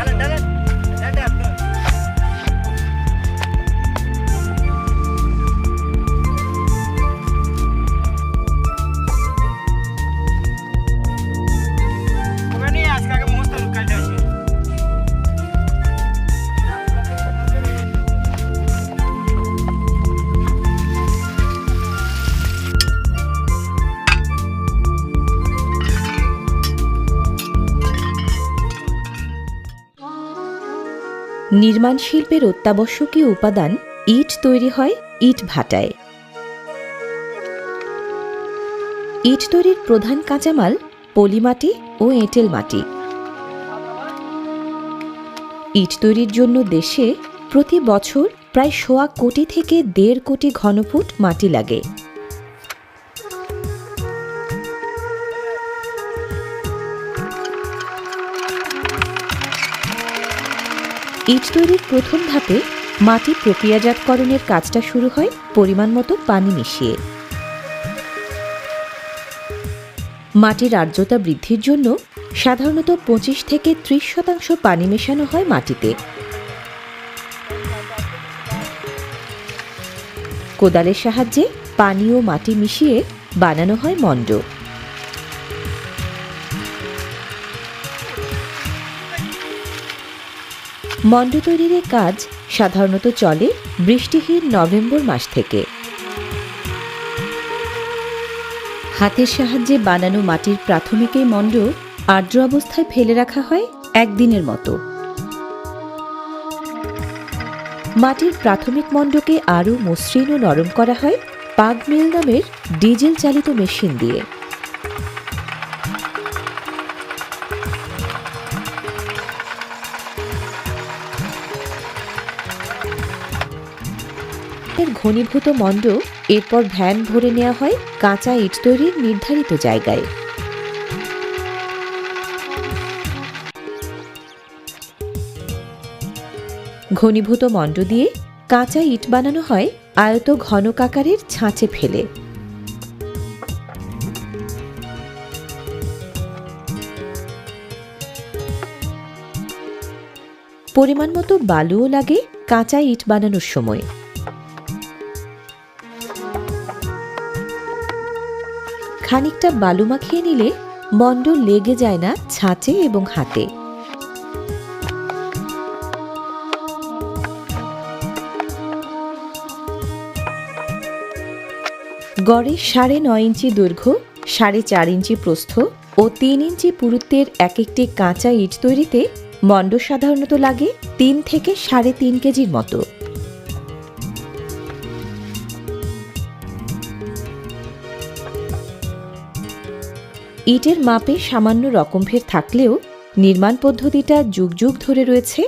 Dale, dale. নির্মাণ শিল্পের অত্যাবশ্যকীয় উপাদান ইট তৈরি হয় ইট ভাটায়। ইট তৈরির প্রধান কাঁচামাল পলিমাটি ও এঁটেল মাটি। ইট তৈরির জন্য দেশে প্রতি বছর প্রায় সোয়া কোটি থেকে দেড় কোটি ঘনফুট মাটি লাগে। ইট তৈরির প্রথম ধাপে মাটি প্রক্রিয়াজাতকরণের কাজটা শুরু হয় পরিমাণ মতো পানি মিশিয়ে। মাটির আর্দ্রতা বৃদ্ধির জন্য সাধারণত পঁচিশ থেকে ত্রিশ শতাংশ পানি মেশানো হয় মাটিতে। কোদালের সাহায্যে পানি ও মাটি মিশিয়ে বানানো হয় মণ্ড মণ্ড তৈরির কাজ সাধারণত চলে বৃষ্টিহীন নভেম্বর মাস থেকে। হাতের সাহায্যে বানানো মাটির প্রাথমিক এই মণ্ড আর্দ্র অবস্থায় ফেলে রাখা হয় একদিনের মতো। মাটির প্রাথমিক মণ্ডকে আরও মসৃণ ও নরম করা হয় পাগ মিল নামের ডিজেল চালিত মেশিন দিয়ে। এর ঘনীভূত মণ্ড এরপর ভ্যান ভরে নেওয়া হয় কাঁচা ইট তৈরির নির্ধারিত জায়গায়। ঘনীভূত মণ্ড দিয়ে কাঁচা ইট বানানো হয় আয়ত ঘনকাকারের ছাঁচে ফেলে। পরিমাণ মতো বালুও লাগে কাঁচা ইট বানানোর সময়। খানিকটা বালু মাখিয়ে নিলে মণ্ড লেগে যায় না ছাঁচে এবং হাতে গড়ে সাড়ে নয় ইঞ্চি দৈর্ঘ্য, সাড়ে চার ইঞ্চি প্রস্থ ও তিন ইঞ্চি পুরুত্বের এক একটি কাঁচা ইট তৈরিতে মণ্ড সাধারণত লাগে তিন থেকে সাড়ে তিন কেজির মতো। ইটের মাপে সামান্য রকমফের থাকলেও নির্মাণ পদ্ধতিটা যুগ যুগ ধরে রয়েছে।